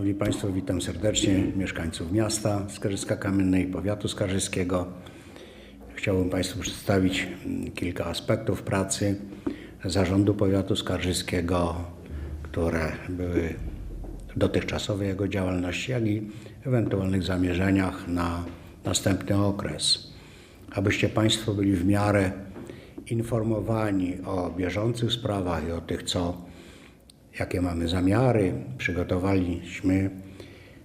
Szanowni Państwo, witam serdecznie mieszkańców miasta Skarżyska Kamiennej, powiatu skarżyskiego. Chciałbym Państwu przedstawić mm, kilka aspektów pracy Zarządu Powiatu Skarżyskiego, które były dotychczasowej jego działalności, jak i ewentualnych zamierzeniach na następny okres. Abyście Państwo byli w miarę informowani o bieżących sprawach i o tych, co jakie mamy zamiary. Przygotowaliśmy,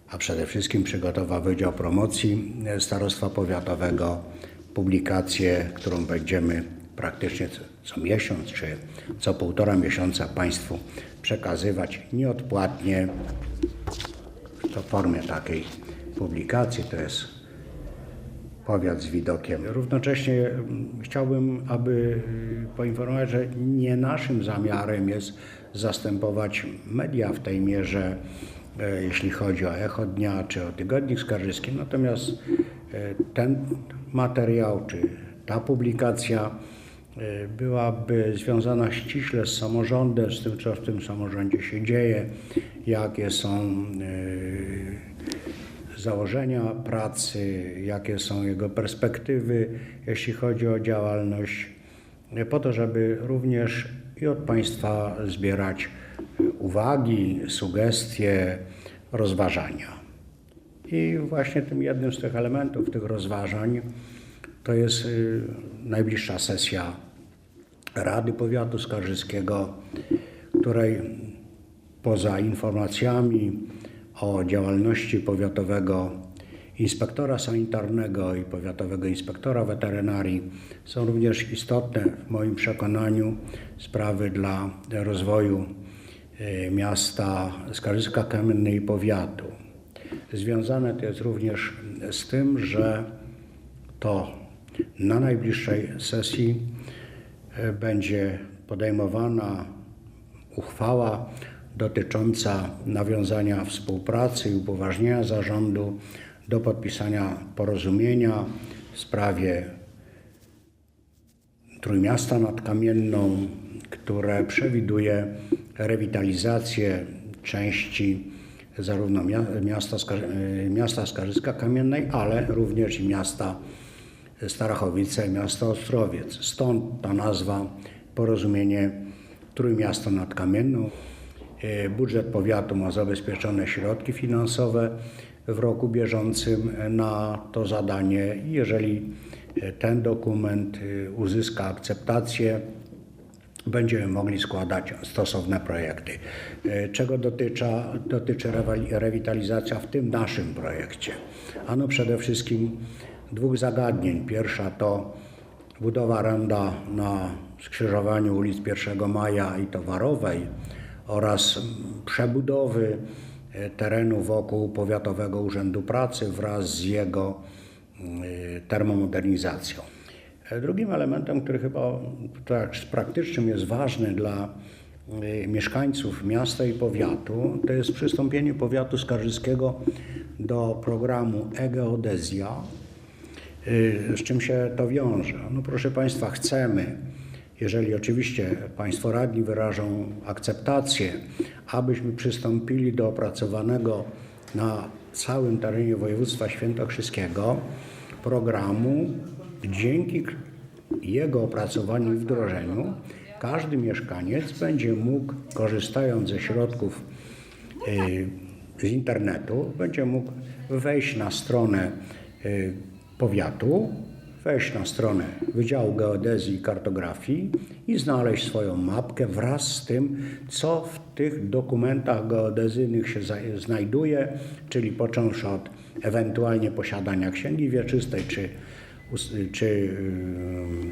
a przede wszystkim przygotował Wydział Promocji Starostwa Powiatowego publikację, którą będziemy praktycznie co, miesiąc czy co półtora miesiąca Państwu przekazywać nieodpłatnie. W formie takiej publikacji to jest powiat z widokiem. Równocześnie mm, chciałbym, aby y, poinformować, że nie naszym zamiarem jest zastępować media w tej mierze, e, jeśli chodzi o Echo Dnia czy o Tygodnik Skarżyski. Natomiast e, ten materiał czy ta publikacja e, byłaby związana ściśle z samorządem, z tym, co w tym samorządzie się dzieje, jakie są założenia pracy, jakie są jego perspektywy, jeśli chodzi o działalność, po to, żeby również i od Państwa zbierać uwagi, sugestie, rozważania. I właśnie tym jednym z tych elementów, tych rozważań, to jest y, najbliższa sesja Rady Powiatu Skarżyskiego, której poza informacjami o działalności powiatowego inspektora sanitarnego i powiatowego inspektora weterynarii są również istotne w moim przekonaniu sprawy dla rozwoju e, miasta Skarżyska Kamiennej i powiatu. Związane to jest również z tym, że to na najbliższej sesji e, będzie podejmowana uchwała dotycząca nawiązania współpracy i upoważnienia zarządu do podpisania porozumienia w sprawie Trójmiasta nad Kamienną, które przewiduje rewitalizację części zarówno miasta, miasta Skarżyska Kamiennej, ale również miasta Starachowice, miasta Ostrowiec. Stąd ta nazwa porozumienie Trójmiasto nad Kamienną. E, budżet powiatu ma zabezpieczone środki finansowe w roku bieżącym na to zadanie. Jeżeli e, ten dokument e, uzyska akceptację, będziemy mogli składać stosowne projekty. Czego dotyczy, dotyczy rewitalizacja w tym naszym projekcie? Ano przede wszystkim dwóch zagadnień. Pierwsza to budowa ronda na skrzyżowaniu ulic 1 Maja i Towarowej oraz przebudowy e, terenu wokół Powiatowego Urzędu Pracy wraz z jego e, termomodernizacją. E, drugim elementem, który chyba tak praktycznym jest ważny dla mieszkańców miasta i powiatu, to jest przystąpienie powiatu skarżyskiego do programu e-geodezja. Z czym się to wiąże? No proszę Państwa, chcemy jeżeli oczywiście Państwo radni wyrażą akceptację, abyśmy przystąpili do opracowanego na całym terenie województwa świętokrzyskiego programu, dzięki jego opracowaniu i wdrożeniu każdy mieszkaniec będzie mógł, korzystając ze środków y, z internetu, będzie mógł wejść na stronę y, powiatu, wejść na stronę Wydziału Geodezji i Kartografii i znaleźć swoją mapkę wraz z tym, co w tych dokumentach geodezyjnych się znajduje, czyli począwszy od ewentualnie posiadania księgi wieczystej czy, czy yy,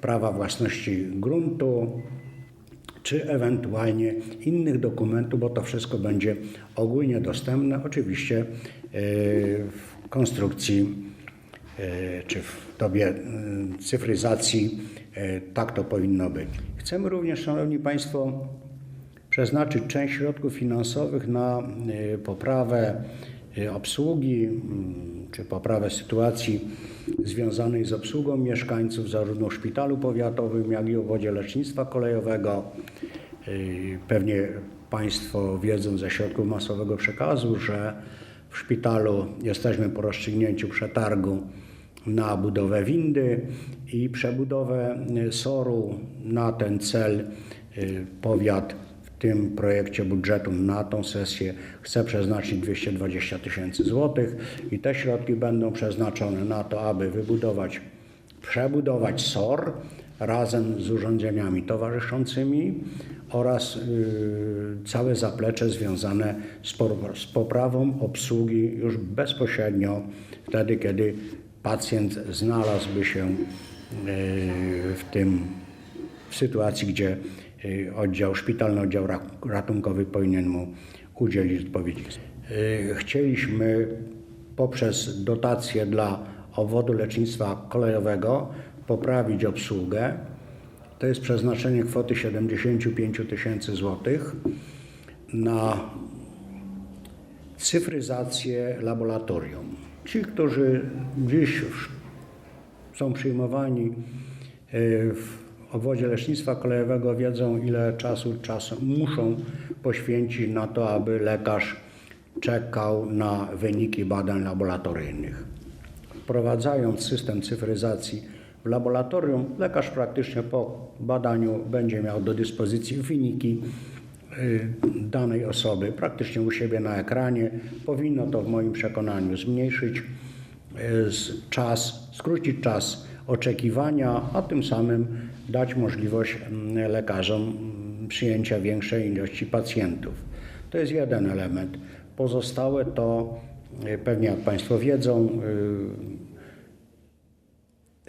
prawa własności gruntu, czy ewentualnie innych dokumentów, bo to wszystko będzie ogólnie dostępne, oczywiście yy, w konstrukcji czy w dobie e, cyfryzacji e, tak to powinno być. Chcemy również, Szanowni Państwo, przeznaczyć część środków finansowych na poprawę obsługi czy poprawę sytuacji związanej z obsługą mieszkańców zarówno w szpitalu powiatowym, jak i obwodzie lecznictwa kolejowego. Pewnie Państwo wiedzą ze środków masowego przekazu, że w szpitalu jesteśmy po rozstrzygnięciu przetargu na budowę windy i przebudowę y, SOR-u. Na ten cel y, powiat w tym projekcie budżetu na tą sesję chce przeznaczyć 220 tysięcy złotych i te środki będą przeznaczone na to, aby wybudować, przebudować SOR razem z urządzeniami towarzyszącymi oraz y, całe zaplecze związane z poprawą obsługi już bezpośrednio wtedy, kiedy pacjent znalazłby się y, w tym w sytuacji, gdzie y, oddział, szpitalny oddział ra- ratunkowy powinien mu udzielić odpowiedzi. Y, Chcieliśmy poprzez dotacje dla obwodu lecznictwa kolejowego poprawić obsługę. To jest przeznaczenie kwoty 75 tysięcy złotych na cyfryzację laboratorium. Ci, którzy dziś są przyjmowani y, w obwodzie lecznictwa kolejowego, wiedzą ile czasu, czasu muszą poświęcić na to, aby lekarz czekał na wyniki badań laboratoryjnych. Wprowadzając system cyfryzacji w laboratorium, lekarz praktycznie po badaniu będzie miał do dyspozycji wyniki danej osoby praktycznie u siebie na ekranie. Powinno to w moim przekonaniu zmniejszyć y, czas, skrócić czas oczekiwania, a tym samym dać możliwość mm, lekarzom mm, przyjęcia większej ilości pacjentów. To jest jeden element. Pozostałe to y, pewnie jak Państwo wiedzą, y,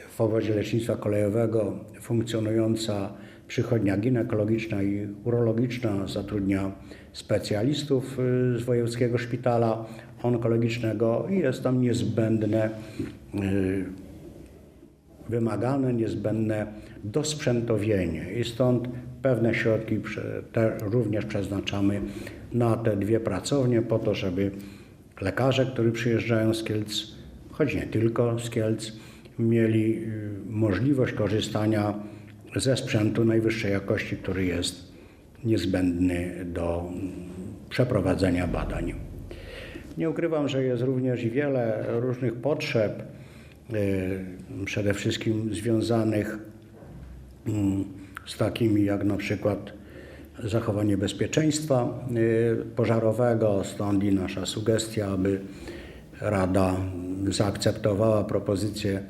w obwodzie lecznictwa kolejowego funkcjonująca przychodnia ginekologiczna i urologiczna zatrudnia specjalistów y, z wojewódzkiego szpitala onkologicznego i jest tam niezbędne, y, wymagane, niezbędne dosprzętowienie. I stąd pewne środki te również przeznaczamy na te dwie pracownie po to, żeby lekarze, którzy przyjeżdżają z Kielc, choć nie tylko z Kielc, mieli y, możliwość korzystania ze sprzętu najwyższej jakości, który jest niezbędny do przeprowadzenia badań. Nie ukrywam, że jest również i wiele różnych potrzeb, y, przede wszystkim związanych mm, z takimi jak na przykład zachowanie bezpieczeństwa y, pożarowego, stąd i nasza sugestia, aby Rada zaakceptowała propozycję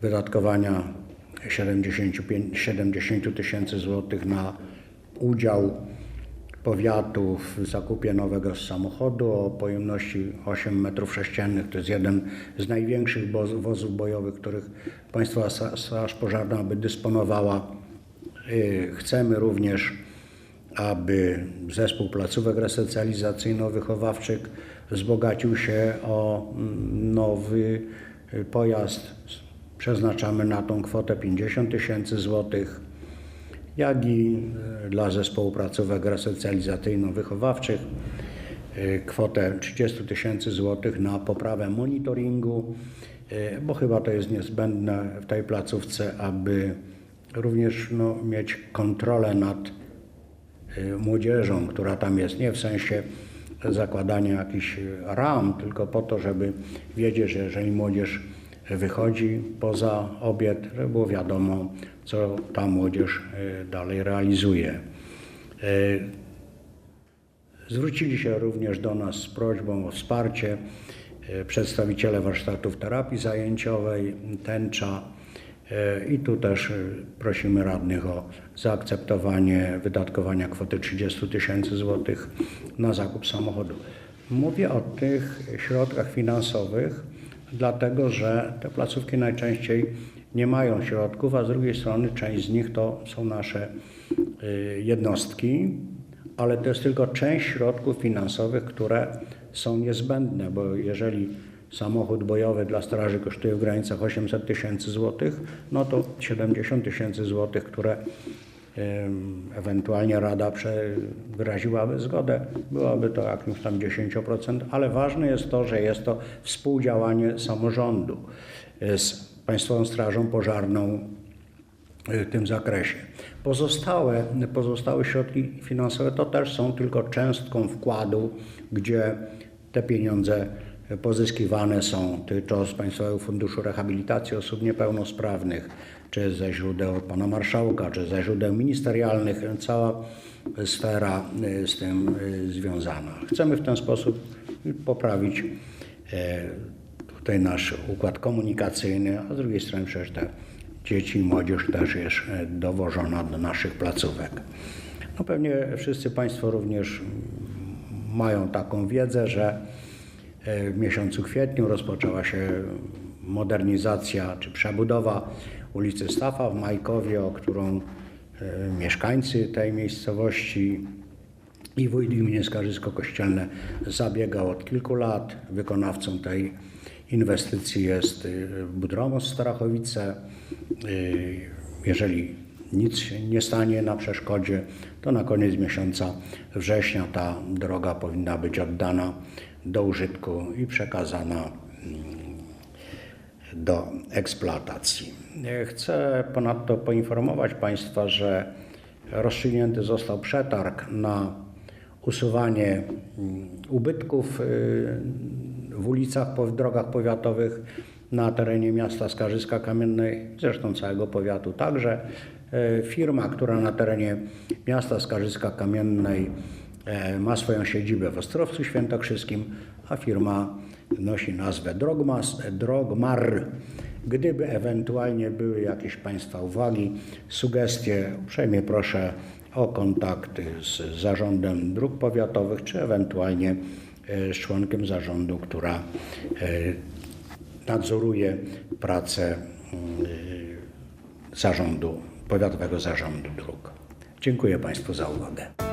wydatkowania 75 70 tysięcy złotych na udział powiatu w zakupie nowego samochodu o pojemności 8 metrów sześciennych. To jest jeden z największych woz- wozów bojowych, których Państwa Sa- Straż Pożarna by dysponowała. Y, Chcemy również, aby zespół placówek resocjalizacyjno-wychowawczych wzbogacił się o mm, nowy y, pojazd. Przeznaczamy na tą kwotę 50 tysięcy złotych jak i e, dla zespołu placówek resocjalizacyjno-wychowawczych e, kwotę 30 tysięcy złotych na poprawę monitoringu, e, bo chyba to jest niezbędne w tej placówce, aby również no, mieć kontrolę nad młodzieżą, która tam jest, nie w sensie zakładania jakichś ram, tylko po to, żeby wiedzieć, że jeżeli młodzież wychodzi poza żeby było wiadomo, co ta młodzież e, dalej realizuje. E, Zwrócili się również do nas z prośbą o wsparcie e, przedstawiciele warsztatów terapii zajęciowej, tęcza i tu też prosimy radnych o zaakceptowanie wydatkowania kwoty 30 tysięcy złotych na zakup samochodu. Mówię o tych środkach finansowych, dlatego że te placówki najczęściej nie mają środków, a z drugiej strony część z nich to są nasze y, jednostki, ale to jest tylko część środków finansowych, które są niezbędne, bo jeżeli samochód bojowy dla straży kosztuje w granicach 800 tysięcy złotych, no to 70 tysięcy złotych, które ewentualnie Rada wyraziłaby zgodę, byłaby to jakimś tam 10%, ale ważne jest to, że jest to współdziałanie samorządu z Państwową Strażą Pożarną w tym zakresie. Pozostałe, pozostałe środki finansowe to też są tylko cząstką wkładu, gdzie te pieniądze pozyskiwane są czy z Państwowego Funduszu Rehabilitacji Osób Niepełnosprawnych, czy ze źródeł Pana Marszałka, czy ze źródeł ministerialnych, cała sfera y, z tym y, związana. Chcemy w ten sposób poprawić e, tutaj nasz układ komunikacyjny, a z drugiej strony przecież te dzieci i młodzież też jest dowożona do naszych placówek. No pewnie wszyscy Państwo również mm, mają taką wiedzę, że w miesiącu kwietniu rozpoczęła się modernizacja czy przebudowa ulicy Stafa w Majkowie, o którą e, mieszkańcy tej miejscowości i wójt gminy Skarżysko-Kościelne zabiegał od kilku lat. Wykonawcą tej inwestycji jest y, Budromos Starachowice. Jeżeli nic nie stanie na przeszkodzie, to na koniec miesiąca września ta droga powinna być oddana do użytku i przekazana mm, do eksploatacji. Chcę ponadto poinformować Państwa, że rozstrzygnięty został przetarg na usuwanie mm, ubytków y, w ulicach, w drogach powiatowych na terenie miasta Skarżyska Kamiennej, zresztą całego powiatu także. Y, Firma, która na terenie miasta Skarżyska Kamiennej ma swoją siedzibę w Ostrowcu Świętokrzyskim, a firma nosi nazwę Drogmas, Drogmar. Gdyby ewentualnie były jakieś Państwa uwagi, sugestie, uprzejmie proszę o kontakty z Zarządem Dróg Powiatowych, czy ewentualnie e, z członkiem zarządu, która e, nadzoruje pracę e, zarządu, Powiatowego Zarządu Dróg. Dziękuję Państwu za uwagę.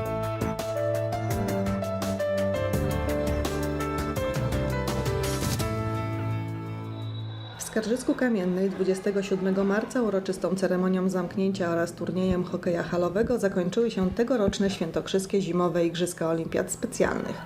Skarżysku Kamiennej 27 marca uroczystą ceremonią zamknięcia oraz turniejem hokeja halowego zakończyły się tegoroczne świętokrzyskie zimowe Igrzyska Olimpiad Specjalnych.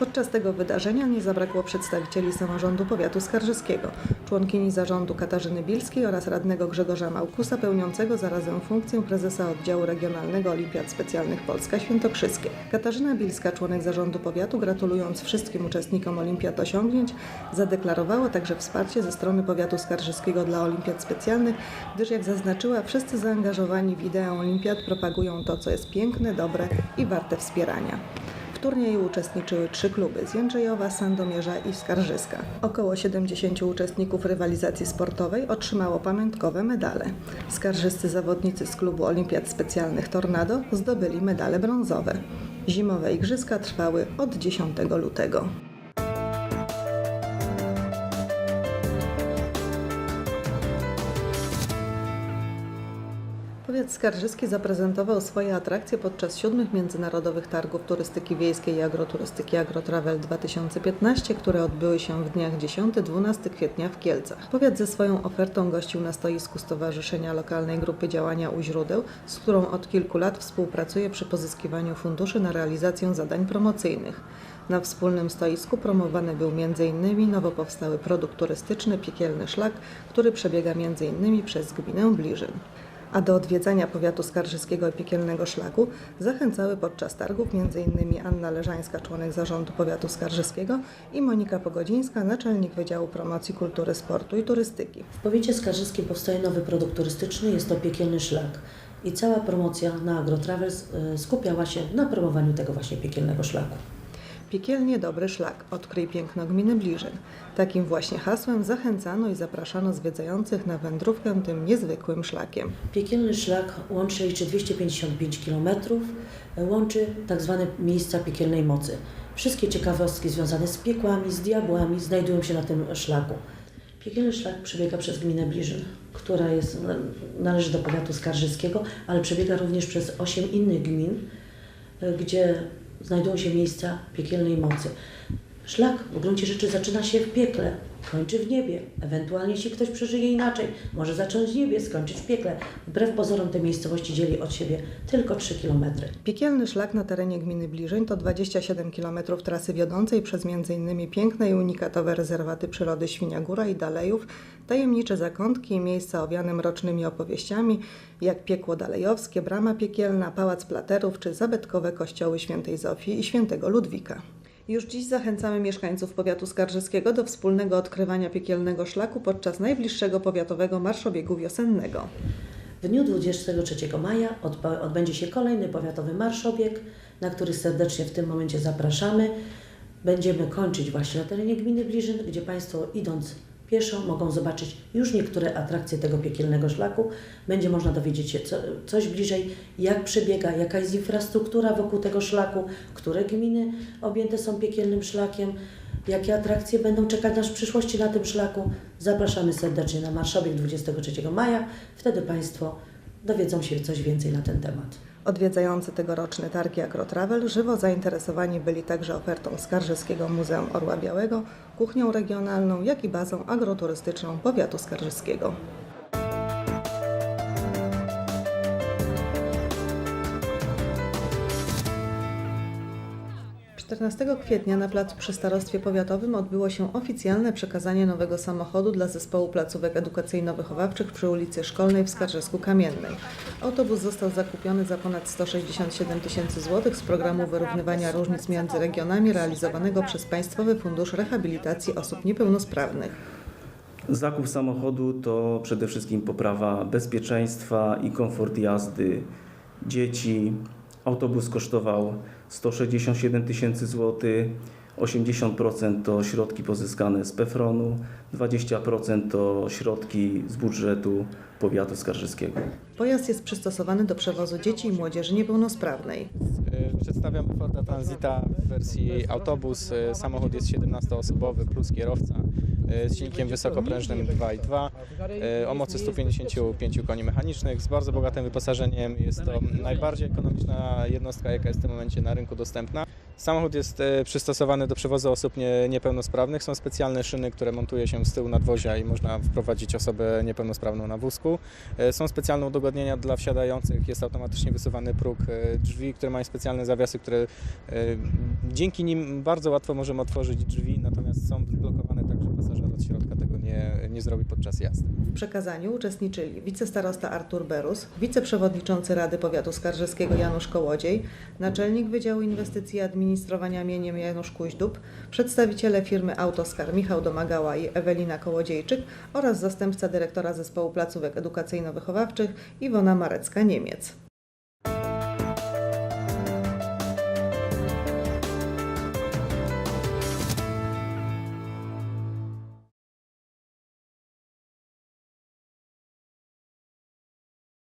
Podczas tego wydarzenia nie zabrakło przedstawicieli samorządu powiatu skarżyskiego, członkini zarządu Katarzyny Bilskiej oraz radnego Grzegorza Małkusa pełniącego zarazem funkcję prezesa oddziału regionalnego Olimpiad Specjalnych Polska Świętokrzyskie. Katarzyna Bilska, członek zarządu powiatu, gratulując wszystkim uczestnikom olimpiad osiągnięć, zadeklarowała także wsparcie ze strony powiatu skarżyskiego dla olimpiad specjalnych, gdyż jak zaznaczyła, wszyscy zaangażowani w ideę olimpiad propagują to, co jest piękne, dobre i warte wspierania. W turnieju uczestniczyły trzy kluby z Jędrzejowa, Sandomierza i Skarżyska. Około 70 uczestników rywalizacji sportowej otrzymało pamiątkowe medale. Skarżyscy zawodnicy z klubu Olimpiad Specjalnych Tornado zdobyli medale brązowe. Zimowe igrzyska trwały od 10 lutego. Skarżyski zaprezentował swoje atrakcje podczas siódmych Międzynarodowych Targów Turystyki Wiejskiej i Agroturystyki Agrotravel 2015, które odbyły się w dniach 10-12 kwietnia w Kielcach. Powiat ze swoją ofertą gościł na stoisku Stowarzyszenia Lokalnej Grupy Działania u Źródeł, z którą od kilku lat współpracuje przy pozyskiwaniu funduszy na realizację zadań promocyjnych. Na wspólnym stoisku promowany był m.in. nowo powstały produkt turystyczny Piekielny Szlak, który przebiega m.in. przez gminę Bliżyn a do odwiedzania powiatu skarżyskiego i piekielnego szlaku zachęcały podczas targów m.in. Anna Leżańska, członek zarządu powiatu skarżyskiego i Monika Pogodzińska, naczelnik Wydziału Promocji Kultury, Sportu i Turystyki. W powiecie skarżyskim powstaje nowy produkt turystyczny, jest to piekielny szlak. I cała promocja na AgroTravels y, skupiała się na promowaniu tego właśnie piekielnego szlaku. Piekielnie dobry szlak, odkryj piękno gminy Bliżyn. Takim właśnie hasłem zachęcano i zapraszano zwiedzających na wędrówkę tym niezwykłym szlakiem. Piekielny szlak łączy liczy 255 km, łączy tak zwane miejsca piekielnej mocy. Wszystkie ciekawostki związane z piekłami, z diabłami znajdują się na tym szlaku. Piekielny szlak przebiega przez gminę Bliżyn, która jest, należy do powiatu skarżyskiego, ale przebiega również przez osiem innych gmin, y, gdzie znajdują się miejsca piekielnej mocy. Szlak w gruncie rzeczy zaczyna się w piekle, kończy w niebie. Ewentualnie, jeśli ktoś przeżyje inaczej, może zacząć w niebie, skończyć w piekle. Wbrew pozorom te miejscowości dzieli od siebie tylko 3 kilometry. Piekielny szlak na terenie gminy Bliżeń to 27 km trasy wiodącej przez m.in. piękne i unikatowe rezerwaty przyrody Świnia Góra i Dalejów, tajemnicze zakątki i miejsca owiane mrocznymi opowieściami, jak Piekło Dalejowskie, Brama Piekielna, Pałac Platerów czy zabytkowe kościoły Świętej Zofii i Świętego Ludwika. Już dziś zachęcamy mieszkańców powiatu skarżyskiego do wspólnego odkrywania piekielnego szlaku podczas najbliższego powiatowego marszobiegu wiosennego. W dniu 23 maja odbędzie się kolejny powiatowy marszobieg, na który serdecznie w tym momencie zapraszamy. Będziemy kończyć właśnie na terenie gminy Bliżyn, gdzie Państwo idąc pieszo mogą zobaczyć już niektóre atrakcje tego piekielnego szlaku. Będzie można dowiedzieć się co, coś bliżej, jak przebiega, jaka jest infrastruktura wokół tego szlaku, które gminy objęte są piekielnym szlakiem, jakie atrakcje będą czekać nas w przyszłości na tym szlaku. Zapraszamy serdecznie na marszobieg 23 maja. Wtedy Państwo dowiedzą się coś więcej na ten temat. Odwiedzający tegoroczne targi Agrotravel żywo zainteresowani byli także ofertą Skarżyskiego Muzeum Orła Białego, kuchnią regionalną, jak i bazą agroturystyczną powiatu skarżyskiego. 14 kwietnia na placu przy Starostwie Powiatowym odbyło się oficjalne przekazanie nowego samochodu dla zespołu placówek edukacyjno-wychowawczych przy ulicy Szkolnej w Skarżysku Kamiennej. Autobus został zakupiony za ponad 167 tysięcy złotych z programu wyrównywania różnic między regionami realizowanego przez Państwowy Fundusz Rehabilitacji Osób Niepełnosprawnych. Zakup samochodu to przede wszystkim poprawa bezpieczeństwa i komfort jazdy dzieci. Autobus kosztował 167 tysięcy złotych. 80% to środki pozyskane z PFRON-u, 20% to środki z budżetu powiatu skarżyskiego. Pojazd jest przystosowany do przewozu dzieci i młodzieży niepełnosprawnej. Y, Przedstawiamy Forda Transita w wersji autobus. Y, Samochód jest 17-osobowy plus kierowca z silnikiem wysokoprężnym 2.2 y, o mocy 155 koni mechanicznych z bardzo bogatym wyposażeniem. Jest to najbardziej ekonomiczna jednostka, jaka jest w tym momencie na rynku dostępna. Samochód jest y, przystosowany do przewozu osób nie, niepełnosprawnych. Są specjalne szyny, które montuje się z tyłu nadwozia i można wprowadzić osobę niepełnosprawną na wózku. E, Są specjalne udogodnienia dla wsiadających, jest automatycznie wysuwany próg e, drzwi, które mają specjalne zawiasy, które e, dzięki nim bardzo łatwo możemy otworzyć drzwi, natomiast są blokowane tak, środka tego nie, nie zrobi podczas jazdy. W przekazaniu uczestniczyli wicestarosta Artur Berus, wiceprzewodniczący Rady Powiatu Skarżyskiego Janusz Kołodziej, naczelnik Wydziału Inwestycji i Administrowania mieniem Janusz Kuźdub, przedstawiciele firmy Autoskar Michał Domagała i Ewelina Kołodziejczyk oraz zastępca dyrektora zespołu placówek edukacyjno-wychowawczych Iwona Marecka-Niemiec.